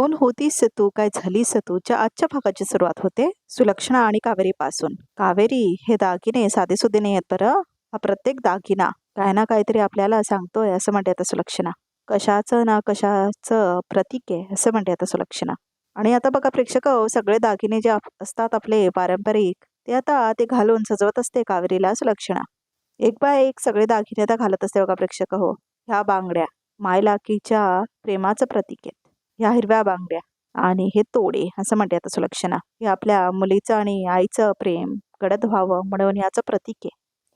कोण होतीस तू काय झालीस तूच्या आजच्या भागाची सुरुवात होते सुलक्षणा आणि कावेरी पासून कावेरी हे दागिने साधे सुधे नाही आहेत बरं. हा प्रत्येक दागिना काय ना काहीतरी आपल्याला सांगतोय असं म्हणते आता सुलक्षणा. कशाचं ना कशाचं प्रतीक आहे असं म्हणते आता सुलक्षणा. आणि आता बघा प्रेक्षक हो, सगळे दागिने जे असतात आपले पारंपरिक ते आता ते घालून सजवत असते कावेरीला सुलक्षणा. एक बाय एक सगळे दागिने आता घालत असते बघा प्रेक्षक हो. ह्या बांगड्या मायलाकीच्या प्रेमाचं प्रतीक आहे ह्या हिरव्या बांगड्या आणि हे तोडे असं म्हणते आता सुलक्षणा. हे आपल्या मुलीचं आणि आईचं प्रेम गडद व्हावं म्हणून याचं प्रतीक आहे.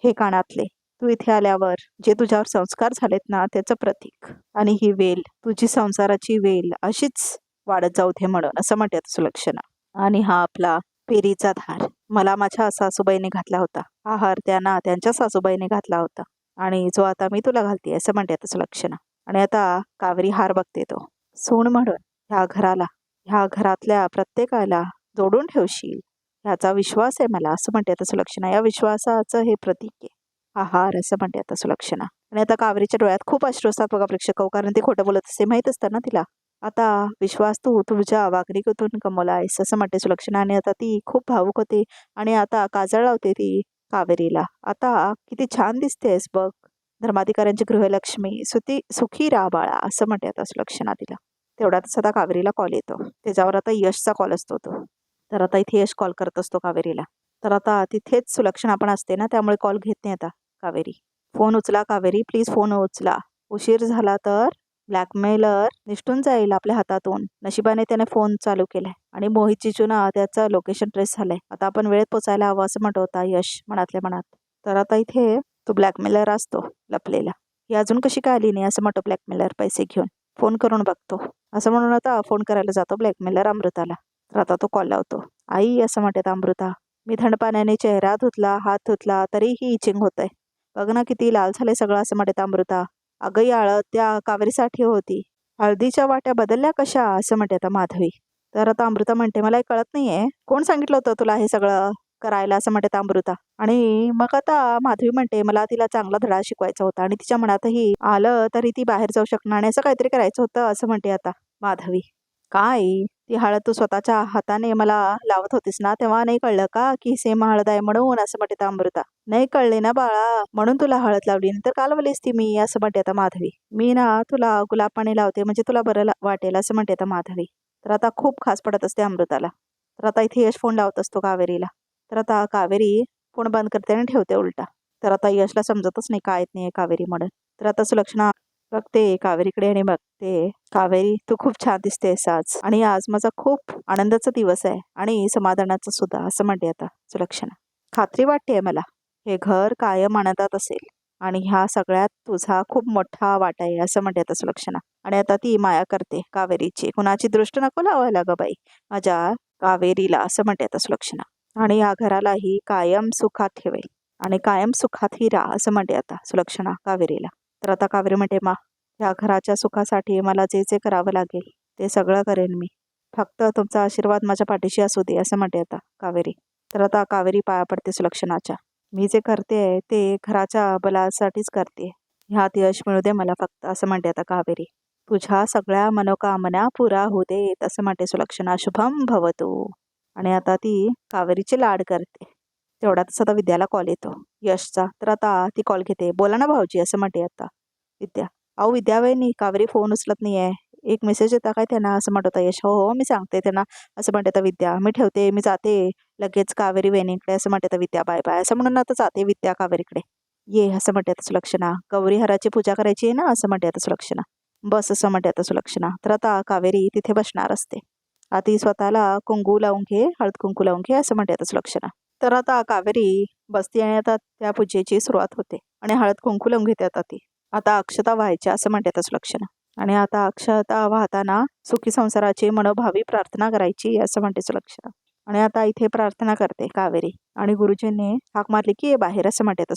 हे कानातले. तू इथे आल्यावर जे तुझ्यावर संस्कार झालेत ना त्याचं प्रतीक. आणि ही वेल तुझी संसाराची वेल अशीच वाढत जाऊ दे म्हणून असं म्हणते आता सुलक्षणा. आणि हा आपला पेरीचा धार. मला माझ्या सासूबाईने घातला होता. हा हार त्यांना त्यांच्या सासूबाईने घातला होता. आणि जो आता मी तुला घालते असं म्हणते आता सुलक्षणा. आणि आता कावेरी हार बघते तो. सून म्हणून ह्या घराला ह्या घरातल्या प्रत्येकाला जोडून ठेवशील ह्याचा विश्वास आहे मला असं म्हणते आता सुलक्षणा. या विश्वासाचं हे प्रतीक आहे. आहार असं म्हणते आता सुलक्षणा. आणि आता कावेरीच्या डोळ्यात खूप अश्रू असतात बघा प्रेक्षक कारण ते खोटं बोलत असते माहीत असतं ना तिला. आता विश्वास तू तुझ्या वागणुकीतून कमवला आहेस असं म्हणते सुलक्षणा. आणि आता ती खूप भावूक होते. आणि आता काजळ लावते ती कावेरीला. आता किती छान दिसतेस बघ. धर्माधिकाऱ्यांची गृहलक्ष्मी सुती सुखी राबाळा असं म्हणते आता सुलक्षणा तिला तेवढ्यातच आता कावेरीला कॉल येतो. त्याच्यावर आता यशचा कॉल असतो तो. तर आता इथे यश कॉल करत असतो कावेरीला. तर आता तिथेच सुलक्षणा पण असते ना त्यामुळे कॉल घेत नाही आता कावेरी. फोन उचला कावेरी प्लीज फोन उचला. उशीर झाला तर ब्लॅकमेलर निष्ठून जाईल आपल्या हातातून. नशिबाने त्याने फोन चालू केलाय. आणि मोहित चिचूना त्याचं लोकेशन ट्रेस झालंय. आता आपण वेळेत पोचायला हवं असं म्हणत होता यश मनातल्या मनात. तर आता इथे तो ब्लॅकमेलर असतो लपलेला. ही अजून कशी काय आली नाही असं म्हणतो ब्लॅकमेलर पैसे घेऊन. फोन करून बघतो. असं म्हणून आता फोन करायला जातो ब्लॅकमेलर अमृताला. तर आता तो कॉल लावतो. आई असं म्हणतात अमृता. मी थंड पाण्याने चेहरा धुतला हात धुतला तरीही इचिंग होतंय. बघ ना किती लाल झाले सगळं असं म्हणतात अमृता. अगं ही त्या कावेरीसाठी होती. हळदीच्या वाट्या बदलल्या कशा? असं म्हणते आता माधवी. तर आता अमृता म्हणते मला हे कळत नाहीये. कोण सांगितलं होतं तुला हे सगळं? करायला असं म्हणते अमृता. आणि मग आता माधवी म्हणते मला तिला चांगला धडा शिकवायचा होता आणि तिच्या मनातही आलं तरी ती बाहेर जाऊ शकणार नाही असं काहीतरी करायचं होतं असं म्हणते आता माधवी. काय? ती हळद तू स्वतःच्या हाताने मला लावत होतीस ना तेव्हा नाही कळलं का की सेम हळद आहे म्हणून? असं म्हणते अमृता. नाही कळले ना बाळा म्हणून तुला हळद लावली नंतर काल बोलीस ती मी? असं म्हणते आता माधवी. मी ना तुला गुलाब पाणी लावते म्हणजे तुला बरं ला- वाटेल असं म्हणते आता माधवी. तर आता खूप खास पडत असते अमृताला. तर आता इथे यश फोन लावत असतो कावेरीला. तर आता कावेरी फोन बंद करते आणि ठेवते उलटा. तर आता यशला समजतच नाही काय येत नाही कावेरी म्हणून तर आता सुलक्षणा बघते कावेरीकडे आणि बघते कावेरी तू खूप छान दिसतेस आज. आणि आज माझा खूप आनंदाचा दिवस आहे आणि समाधानाचा सुद्धा असं म्हणते आता सुलक्षणा. खात्री वाटते मला हे घर कायम आनंदात असेल आणि ह्या सगळ्यात तुझा खूप मोठा वाटा आहे असं म्हणते आता सुलक्षणा. आणि आता ती माया करते कावेरीची. कुणाची दृष्ट नको लावायला ग बाई माझ्या कावेरीला असं म्हणते आता सुलक्षणा. आणि या घरालाही कायम सुखात ठेवेल. आणि कायम सुखात ही राहा असं म्हणते आता सुलक्षणा कावेरीला. तर आता कावेरी म्हणते मा या घराच्या सुखासाठी मला जे जे करावं लागेल ते सगळं करेन मी. फक्त तुमचा आशीर्वाद माझ्या पाठीशी असू दे असं म्हणते आता कावेरी. तर आता कावेरी पाया पडते सुलक्षणाच्या. मी जे करते ते घराच्या बलासाठीच करते. ह्यात यश मिळू दे मला फक्त असं म्हणते आता कावेरी. तुझ्या सगळ्या मनोकामना पुरा होऊ देत असं म्हणते सुलक्षणा. शुभम भवतो. आणि आता ती कावेरीचे लाड करते. तेवढ्यातच आता विद्याला कॉल येतो. यशचा. तर आता ती कॉल घेते. बोला ना भाऊजी असं म्हणते आता विद्या. अहो विद्या वहिनी कावेरी फोन उचलत नाही आहे एक मेसेज येता काय त्यांना? असं म्हणत होता यश. हो हो मी सांगते त्यांना. असं म्हणते आता विद्या. मी ठेवते मी जाते. लगेच कावेरी वहिनीकडे. असं म्हणते आता विद्या. Bye bye. असं म्हणून आता जाते विद्या कावेरीकडे. ये असं म्हणते आता सुलक्षणा. गौरी हराची पूजा करायची आहे ना? असं म्हणते आता सुलक्षणा. बस असं म्हणते आता सुलक्षणा. तर आता कावेरी तिथे बसणार असते. आधी स्वतःला कुंकू लावून घे हळद कुंकू लावून घे असं म्हणतात आता तर आता कावेरी बसती आणि आता त्या पूजेची सुरुवात होते आणि हळद कुंकू लावून घेते आता ती. आता अक्षता व्हायच्या असं म्हणतातच आता आणि आता अक्षता वाहताना सुखी संसाराची मनोभावी प्रार्थना करायची असं म्हणतेच सुलक्षणा आणि आता इथे प्रार्थना करते कावेरी. आणि गुरुजींनी हाक मारली की बाहेर असं म्हणते आता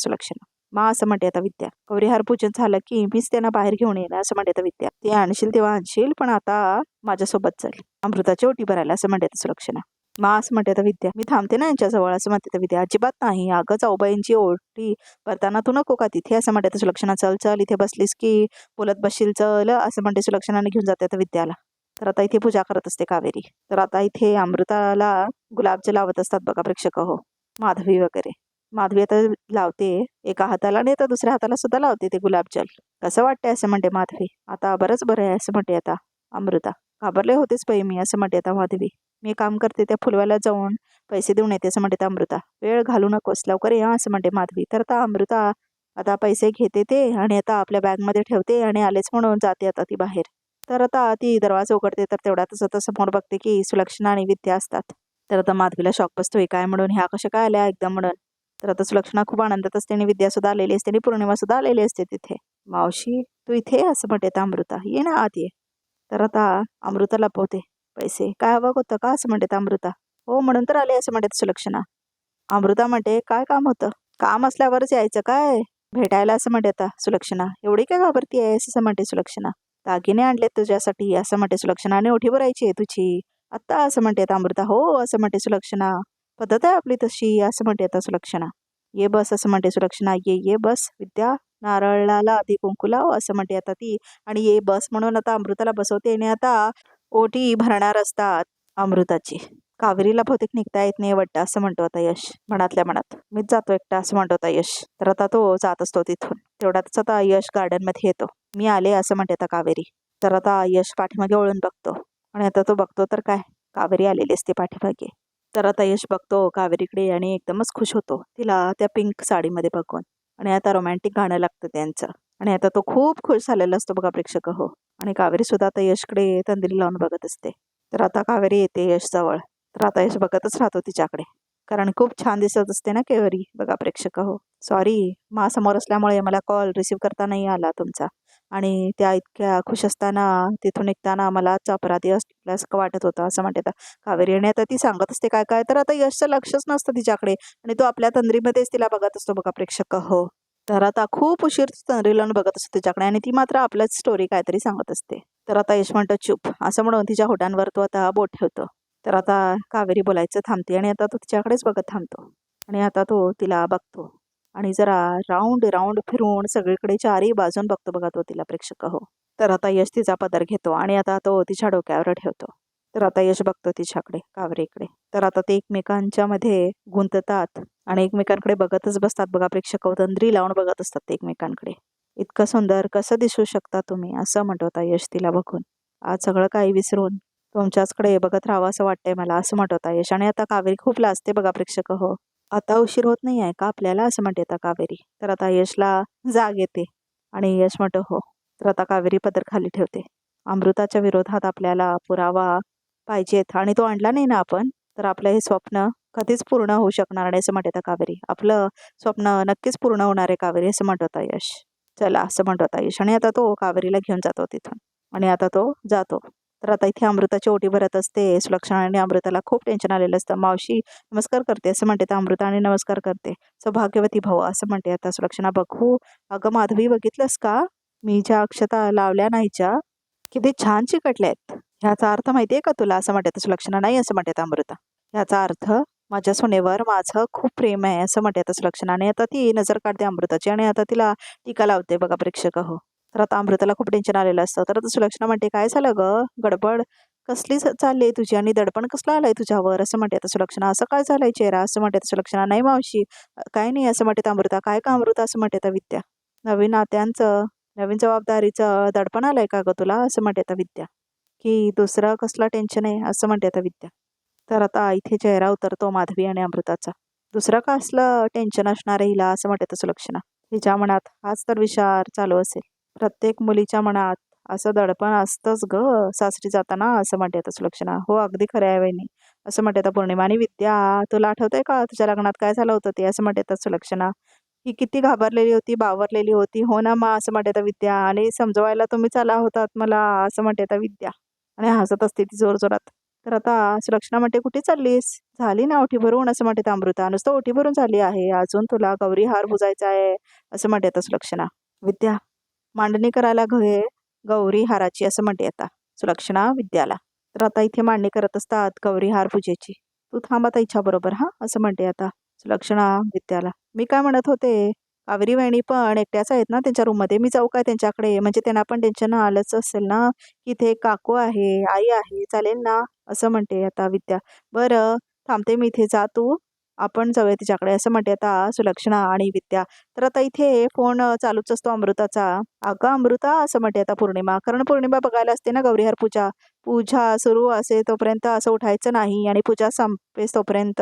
मा असं म्हणते आता विद्या. गौरीहार पूजन झालं की मीच त्यांना बाहेर घेऊन येणार असं म्हणते आता विद्या. ते आणशील तेव्हा आणशील पण आता माझ्यासोबत चल. अमृताची ओटी भरायला असं म्हणते सुलक्षणा. मा असं म्हणते आता विद्या. मी थांबते ना यांच्याजवळ असं म्हणते तर विद्या. अजिबात नाही. अगं जाऊबाईंची ओटी भरताना तू नको का तिथे? असं म्हणते सुलक्षणा. चल चल इथे बसलीस की बोलत बसशील चल असं म्हणते सुलक्षणाने घेऊन जाते आता विद्याला. तर आता इथे पूजा करत असते कावेरी. तर आता इथे अमृताला गुलाबजल लावत असतात बघा प्रेक्षक हो. माधवी वगैरे. माधवी आता लावते एका हाताला नाही तर दुसऱ्या हाताला सुद्धा लावते ते गुलाबजल. कसं वाटतंय असं म्हणते माधवी. आता बरंच बरं आहे असं म्हणते आता अमृता. घाबरले होतेच पै मी असं म्हणते आता माधवी. मी काम करते त्या फुलवायला जाऊन पैसे देऊन येते असं म्हणते अमृता. वेळ घालू नकोस लवकर या असं म्हणते माधवी. तर आता अमृता आता पैसे घेते ते आणि आता आपल्या बॅगमध्ये ठेवते आणि आलेच म्हणून जाते आता ती बाहेर. तर आता ती दरवाजा उघडते तर तेवढ्यातच आता समोर बघते की सुलक्षणा आणि विद्या असतात. तर आता माधवीला शॉक बसतोय. काय म्हणून? ह्या कशा काय आल्या? एकदम म्हणून. तर आता सुलक्षणा खूप आनंदात असते आणि विद्या सुद्धा आलेली असते आणि पौर्णिमा सुद्धा आलेली असते तिथे. मावशी तू इथे असं म्हणते अमृता. ये ना आत ये. तर आता अमृता लपवते. पैसे. काय हवं होतं का? असं म्हणते अमृता. हो म्हणून तर आले असं म्हणते सुलक्षणा. अमृता म्हणते काय काम होतं? काम असल्यावरच यायचं काय? भेटायला असं म्हणते आता सुलक्षणा. एवढी काय घाबरती आहे असं म्हणते सुलक्षणा. दागिने आणलेत तुझ्यासाठी असं म्हणते सुलक्षणा आणि ओठी भरायची आहे तुझी. आत्ता असं म्हणते अमृता. हो असं म्हणते सुलक्षणा. पद्धत आहे आपली तशी असं म्हणते आता सुलक्षणा. ये बस असं म्हणते सुलक्षणा. ये ये बस विद्या नारळाला आधी कुंकू लाव असं म्हणते आता ती. आणि ये बस म्हणून आता अमृताला बसवते आणि आता ओटी भरणार असतात अमृताची. कावेरीला बहुतेक निघता येत नाही वाटतं असं म्हणतो आता यश. मनातल्या मनात. मीच जातो एकटा असं म्हणतो आता यश. तर आता तो जात असतो तिथून. तेवढ्यातच आता यश गार्डनमध्ये येतो. मी आले असं म्हणते आता कावेरी. तर आता यश पाठीमागे ओळून बघतो. आणि आता तो बघतो तर काय? कावेरी आलेली असते पाठीमागे. तर आता यश बघतो कावेरीकडे आणि एकदमच खुश होतो. तिला त्या पिंक साडीमध्ये बघून. आणि आता रोमॅन्टिक गाणं लागतं त्यांचं. आणि आता तो खूप खुश झालेला असतो बघा प्रेक्षक हो. आणि कावेरी सुद्धा आता यशकडे तंद्री लावून बघत असते. तर आता कावेरी येते यश जवळ तर आता यश बघतच राहतो तिच्याकडे. कारण खूप छान दिसत असते ना केवरी बघा प्रेक्षक हो. सॉरी मा समोर असल्यामुळे मला कॉल रिसीव करता नाही आला तुमचा. आणि त्या इतक्या खुश असताना तिथून निघताना मलाच अपराधी असल्यासारखं वाटत होतं. असं म्हणते कावेरी आणि आता ती सांगत असते काय काय? तर आता यशचं लक्षच नसतं तिच्याकडे आणि तो आपल्या तंद्रीमध्येच तिला बघत असतो बघा प्रेक्षक हो. तर आता खूप उशीर तंद्री लावून बघत असतो तिच्याकडे आणि ती मात्र आपल्याच स्टोरी काहीतरी सांगत असते. तर आता यश म्हणतो चूप. असं म्हणून तिच्या होटांवर तो आता बोट ठेवतो. तर आता कावेरी बोलायचं थांबते आणि आता तो तिच्याकडेच बघत थांबतो आणि आता तो तिला बघतो. आणि जरा राऊंड राऊंड फिरून सगळीकडे चारही बाजून बघतो बघा तो तिला प्रेक्षक हो. तर आता यश तिचा पदर घेतो आणि आता तो तिच्या डोक्यावर ठेवतो. तर आता यश बघतो तिच्याकडे कावेरीकडे. तर आता ते एकमेकांच्या मध्ये गुंततात आणि एकमेकांकडे बघतच बसतात बघा प्रेक्षक तंद्री लावून बघत असतात ते एकमेकांकडे. इतकं सुंदर कसं दिसू शकता तुम्ही असं म्हणतो आता यश तिला बघून. आज सगळं काही विसरून तुमच्याचकडे बघत राहावं असं वाटतंय मला असं म्हणत होता यश. आणि आता कावेरी खूप लाजते बघा प्रेक्षक हो. आता उशीर होत नाही आहे का? आपल्याला असं म्हणते आता कावेरी. तर आता यशला जाग येते आणि यश म्हणतो हो. तर आता कावेरी पदर खाली ठेवते. अमृताच्या विरोधात आपल्याला पुरावा पाहिजेत आणि तो आणला नाही ना आपण तर आपलं हे स्वप्न कधीच पूर्ण होऊ शकणार नाही असं म्हणते कावेरी. आपलं स्वप्न नक्कीच पूर्ण होणार आहे कावेरी असं म्हणत होता यश. चला असं म्हणत होता यश. आणि आता तो कावेरीला घेऊन जातो तिथून. आणि आता तो जातो. तर आता इथे अमृताची ओटी भरत असते. सुलक्षणा आणि अमृताला खूप टेन्शन आलेलं असतं. मावशी नमस्कार करते असं म्हणते तर अमृता आणि नमस्कार करते. सौभाग्यवती भाऊ असं म्हणते आता सुलक्षणा बघू अगं माधवी बघितलंस का? मी ज्या अक्षता लावल्या नाहीच्या किती छान चिकटल्या आहेत. ह्याचा अर्थ माहिती आहे का तुला? असं म्हणते सुलक्षणा नाही असं म्हणते अमृता. ह्याचा अर्थ माझ्या सोनेवर माझं खूप प्रेम आहे असं म्हणते आता सुलक्षणा आणि आता ती नजर काढते अमृताची आणि आता तिला टीका लावते बघा प्रेक्षक हो तर आता अमृताला खूप टेन्शन आलेलं असतं. तर आता सुलक्षणा म्हणते काय झालं ग? गडबड? कसली चालली तुझी? आणि दडपण कसलं आलंय तुझ्यावर? असं म्हणते आता सुलक्षणा. असं काय झालंय चेहरा? असं म्हणते सुलक्षणा. नाही मावशी काय नाही असं म्हणते अमृता. काय का अमृता? असं म्हणते आता विद्या. नवीन नात्यांचं नवीन जबाबदारीचं दडपण आलंय का ग तुला? असं म्हणते आता विद्या. की दुसरं कसला टेन्शन आहे? असं म्हणते आता विद्या. तर आता इथे चेहरा उतरतो माधवी आणि अमृताचा. दुसरं का असलं टेन्शन असणार आहे हिला? असं म्हणते आता सुलक्षणा. हिच्या मनात हाच तर विचार चालू असेल. प्रत्येक मुलीच्या मनात असं दडपण असतंच ग सासरी जाताना असं म्हणते आता सुलक्षणा. हो अगदी खरं आहे वहिनी. असं म्हणते आता पौर्णिमा आणि विद्या. तुला आठवतंय का? तुझ्या लग्नात काय झालं होतं ते? असं म्हणते आता सुलक्षणा. ही किती घाबरलेली होती बावरलेली होती. हो ना मा? असं म्हणते आता विद्या. आणि समजवायला तुम्ही आला होतात मला. असं म्हणते आता विद्या. आणि हसत असते ती जोरजोरात. तर आता सुलक्षणा म्हणते कुठे चाललीस? झाली ना ओठी भरून? असं म्हणते अमृता. नुसतं ओठी भरून झाली आहे. अजून तुला गौरी हार बुजायचा आहे. असं म्हणते आता सुलक्षणा. विद्या मांडणी करायला घे गौरी हाराची असं म्हणते आता. सुलक्षणा विद्याला. तर आता इथे मांडणी करत असतात गौरी हार पूजेची. तू थांब आता इच्छा बरोबर हा? असं म्हणते आता. सुलक्षणा विद्याला. मी काय म्हणत होते? कावेरी वहिणी पण एकट्याच आहेत ना त्यांच्या रूममध्ये? मी जाऊ काय त्यांच्याकडे? म्हणजे त्यांना पण टेन्शन आलंच असेल ना? की इथे काकू आहे आई आहे चालेल ना? असं म्हणते आता विद्या. बरं थांबते मी इथे. जा तू. आपण जाऊया तिच्याकडे असं म्हणते आता सुलक्षणा आणि विद्या. तर आता इथे फोन चालूच असतो अमृताचा. अगं अमृता असं म्हणते आता पौर्णिमा. कारण पौर्णिमा बघायला असते ना गौरीहर पूजा. पूजा सुरू असे तोपर्यंत असं उठायचं नाही आणि पूजा संपेस तोपर्यंत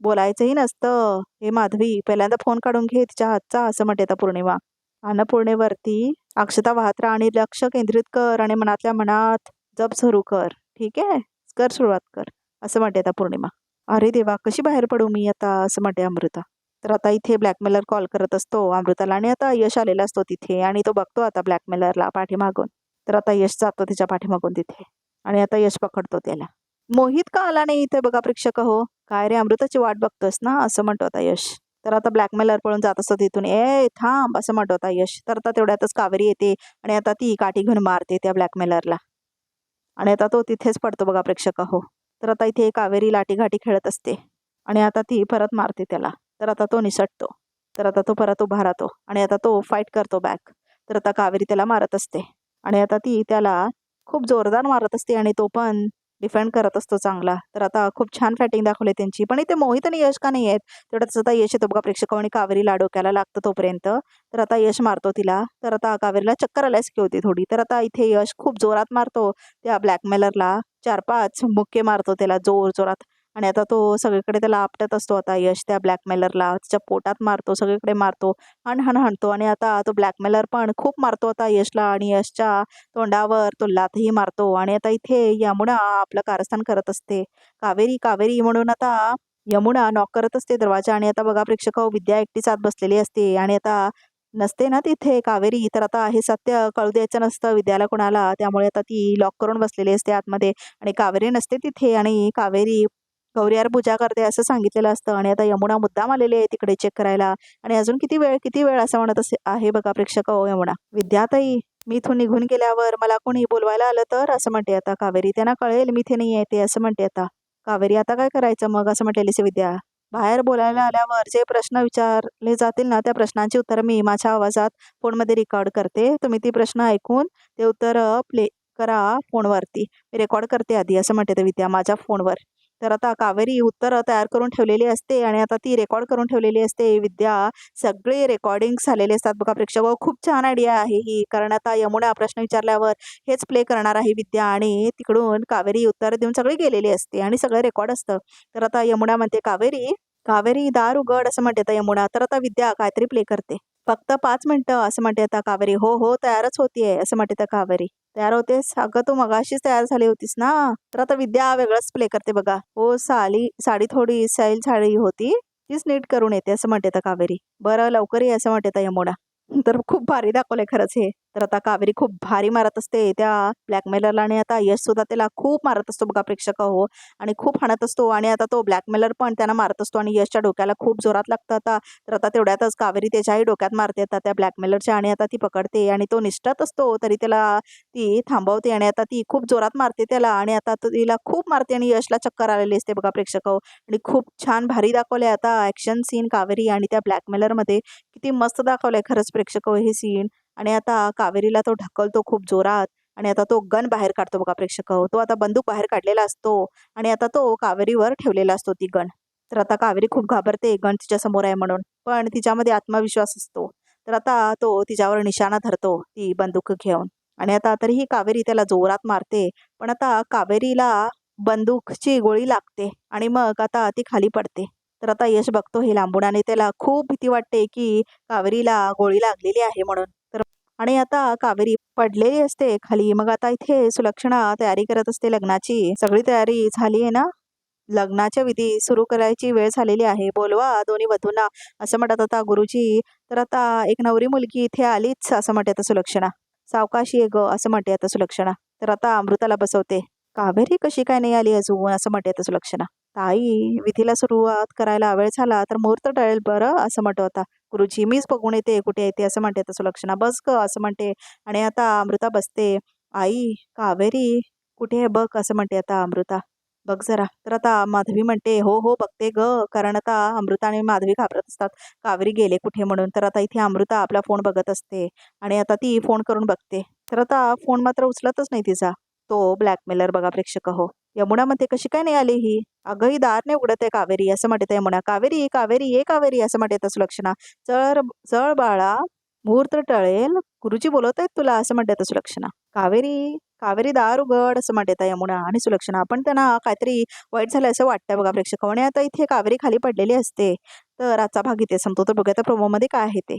बोलायचंही नसतं. हे माधवी पहिल्यांदा फोन काढून घे तिच्या हातचा असं म्हणते आता पौर्णिमा. अन्नपूर्णेवरती अक्षता वाहत राहा आणि लक्ष केंद्रित कर आणि मनातल्या मनात जप सुरू कर. ठीक आहे? कर सुरुवात कर असं म्हणते आता पौर्णिमा. अरे देवा कशी बाहेर पडू मी आता? असं म्हणते अमृता. तर आता इथे ब्लॅकमेलर कॉल करत असतो अमृताला आणि आता यश आलेला असतो तिथे आणि तो बघतो आता ब्लॅकमेलरला पाठीमागून. तर आता यश जातो तिच्या पाठीमागून तिथे आणि आता यश पकडतो त्याला. मोहित का आला नाही इथे बघा प्रेक्षक हो काय रे अमृताची वाट बघतोस ना? असं म्हणतो आता यश. तर आता ब्लॅकमेलर पळून जात असतो तिथून. ए थांब असं म्हणतो आता यश. तर आता तेवढ्यातच कावेरी येते आणि आता ती काठी घेऊन मारते त्या ब्लॅकमेलरला आणि आता तो तिथेच पडतो बघा प्रेक्षक हो तर आता इथे कावेरी लाटीघाटी खेळत असते. आणि आता ती परत मारते त्याला. तर आता तो निसटतो. तर आता तो परत उभा राहतो. आणि आता तो फाईट करतो बॅक तर आता कावेरी त्याला मारत असते. आणि आता ती त्याला खूप जोरदार मारत असते आणि तो पण डिफेंड करत असतो चांगला. तर आता खूप छान फॅटिंग दाखवली त्यांची. पण इथे मोहित आणि यश का नाही आहेत तेवढंच आता यश येतो बघा. प्रेक्षक आणि कावेरीला डोक्याला लागतं तोपर्यंत. तर आता यश मारतो तिला. तर आता कावेरीला चक्कर आल्यासारखी होती थोडी. तर आता इथे यश खूप जोरात मारतो त्या ब्लॅकमेलरला चार पाच मुक्के मारतो त्याला जोर जोरात. आणि आता तो सगळीकडे त्याला आपटत असतो. आता यश त्या ब्लॅकमेलरला त्याच्या पोटात मारतो सगळीकडे मारतो हण हण हाणतो. आणि आता तो ब्लॅकमेलर पण खूप मारतो आता यशला आणि यशच्या तोंडावर तो लाथही मारतो. आणि आता इथे यमुना आपलं कारस्थान करत असते. कावेरी कावेरी म्हणून आता यमुना नॉक करत असते दरवाजा. आणि आता बघा प्रेक्षक विद्या एकटी साथ बसलेली असते. आणि आता नसते ना तिथे कावेरी? तर आता हे सत्य कळू द्यायचं नसतं विद्याला कोणाला. त्यामुळे आता ती लॉक करून बसलेली असते आतमध्ये आणि कावेरी नसते तिथे आणि कावेरी गौरीयार पूजा करते असं सांगितलेलं असतं आणि आता यमुना मुद्दाम आलेली आहे तिकडे चेक करायला. आणि अजून किती वेळ किती वेळ असं म्हणत असे आहे बघा प्रेक्षक. हो यमुना. विद्याताई मी इथून निघून गेल्यावर मला कोणी बोलवायला आलं तर? असं म्हणते आता कावेरी. त्यांना कळेल मी इथे नाही येते असं म्हणते आता. कावेरी आता काय करायचं मग? असं म्हटलेली विद्या. बाहेर बोलायला आल्यावर जे प्रश्न विचारले जातील ना त्या प्रश्नांची उत्तरं मी माझ्या आवाजात फोनमध्ये रेकॉर्ड करते. तुम्ही ती प्रश्न ऐकून ते उत्तर प्ले करा फोनवरती. मी रेकॉर्ड करते आधी असं म्हणते विद्या माझ्या फोनवर. तर आता कावेरी उत्तरं तयार करून ठेवलेली असते आणि आता ती रेकॉर्ड करून ठेवलेली असते. विद्या सगळे रेकॉर्डिंग झालेले असतात. बघा प्रेक्षक हो, खूप छान आयडिया आहे ही. कारण आता यमुना प्रश्न विचारल्यावर हेच प्ले करणार आहे विद्या आणि तिकडून कावेरी उत्तर देऊन सगळी गेलेली असते आणि सगळं रेकॉर्ड असतं. तर आता यमुना म्हणते कावेरी कावेरी दार उघड असं म्हणते आता यमुना. तर आता विद्या काहीतरी प्ले करते. फक्त पाच मिनिटं असं म्हणते आता कावेरी. हो हो तयारच होतीये असं म्हणते आता कावेरी. तयार होतेस? अगं तू मगाशीच तयार झाली होतीस ना? तर आता विद्या वेगळंच प्ले करते बघा. हो साली साडी थोडी सैल साडी होती तीच नीट करून येते असं म्हणते आता कावेरी. बरं लवकर ये असं म्हणते आता यमुना तर खूप भारी दाखवलंय खरंच हे. तर आता कावेरी खूप भारी मारत असते. त्या ब्लॅकमेलरला आणि आता यश सुद्धा त्याला खूप मारत असतो बघा प्रेक्षक हो आणि खूप हाणत असतो आणि आता तो ब्लॅकमेलर पण त्यांना मारत असतो आणि यशच्या डोक्याला खूप जोरात लागतं आता. तर आता तेवढ्यातच कावेरी त्याच्याही डोक्यात मारते आता त्या ब्लॅकमेलरच्या आणि आता ती पकडते आणि तो निष्ठत असतो. तरी त्याला ती थांबवते आणि आता ती खूप जोरात मारते त्याला आणि आता तिला खूप मारते आणि यशला चक्कर आलेली असते बघा प्रेक्षक आणि खूप छान भारी दाखवले आता ॲक्शन सीन कावेरी आणि त्या ब्लॅकमेलरमध्ये किती मस्त दाखवलंय खरंच प्रेक्षक हे सीन आणि आता कावेरीला तो ढकलतो खूप जोरात आणि आता तो गन बाहेर काढतो बघा प्रेक्षक. तो आता बंदूक बाहेर काढलेला असतो आणि आता तो कावेरीवर ठेवलेला असतो ती गण. तर आता कावेरी खूप घाबरते गण तिच्या समोर आहे म्हणून. पण तिच्यामध्ये आत्मविश्वास असतो. तर आता तो तिच्यावर निशाणा धरतो ती बंदूक घेऊन. आणि आता तरीही कावेरी त्याला जोरात मारते. पण आता कावेरीला बंदूकची गोळी लागते आणि मग आता ती खाली पडते. तर आता यश बघतो हे लांबून आणि त्याला खूप भीती वाटते की कावेरीला गोळी लागलेली आहे म्हणून. आणि आता कावेरी पडलेली असते खाली. मग आता इथे सुलक्षणा तयारी करत असते लग्नाची. सगळी तयारी झाली आहे ना? लग्नाच्या विधी सुरू करायची वेळ झालेली आहे. बोलवा दोन्ही वधूंना. असं म्हणतात आता गुरुजी. तर आता एक नवरी मुलगी इथे आलीच असं म्हणते आता सुलक्षणा. सावकाशी आहे ग असं म्हणते आता सुलक्षणा. तर आता अमृताला बसवते. कावेरी कशी काय नाही आली अजून असं म्हणते आता सुलक्षणा. ताई विधीला सुरुवात करायला वेळ झाला तर मुहूर्त टळेल बरं असं म्हणतो आता. गुरुजी मीच बघून येते कुठे येते असं म्हणते. तसं लक्षणा बस ग असं म्हणते. आणि आता अमृता बसते. आई कावेरी कुठे आहे बघ? असं म्हणते आता अमृता. बघ जरा. तर आता माधवी म्हणते हो हो बघते ग. कारण आता अमृता आणि माधवी घाबरत असतात. कावेरी गेले कुठे म्हणून? तर आता इथे अमृता आपला फोन बघत असते. आणि आता ती फोन करून बघते. तर आता फोन मात्र उचलतच नाही तिचा. तो ब्लॅकमेलर बघा प्रेक्षक हो. यमुना म्हणते कशी काय नाही आली ही? अगं ही दार नाही उघडत आहे कावेरी असं म्हणते यमुना कावेरी कावेरी ये कावेरी असं म्हणते सुलक्षणा. चळ चळ बाळा मुहूर्त टळेल गुरुजी बोलवत आहेत तुला असं म्हणते सुलक्षणा. कावेरी कावेरी दार उघड असं म्हणते यमुना आणि सुलक्षणा. पण त्यांना काहीतरी वाईट झालं असं वाटतंय बघा प्रेक्षक. आता इथे कावेरी खाली पडलेली असते तर आजचा भाग इथे संपतो. तर बघूया प्रोमोमध्ये काय आहे ते.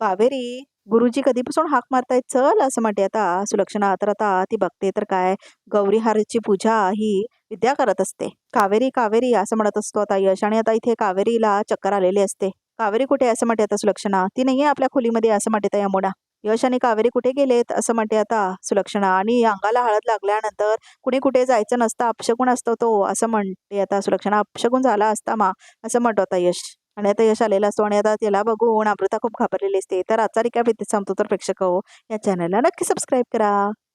कावेरी गुरुजी कधीपासून हाक मारतायत? चल असं म्हणते आता. सुलक्षणा तर आता ती बघते तर काय? गौरीहारची पूजा ही विद्या करत असते. कावेरी कावेरी असं म्हणत असतो आता यश. आणि आता इथे कावेरीला चक्कर आलेली असते. कावेरी कुठे असं म्हणते आता सुलक्षणा. ती नाहीये आपल्या खोलीमध्ये असं म्हणते यमुना. यश आणि कावेरी कुठे गेलेत? असं म्हणते आता सुलक्षणा. आणि अंगाला हळद लागल्यानंतर कुणी कुठे जायचं नसतं अपशगुन असतो तो असं म्हणते आता सुलक्षणा. अपशगुन झाला असता मा असं म्हणतो आता यश. आणि आता यश आलेला असतो आणि आता त्याला बघून अमृता खूप घाबरलेली असते. तर आजचा रिकॅप इथे संपतो. तर प्रेक्षक हो या चॅनलला नक्की सबस्क्राईब करा.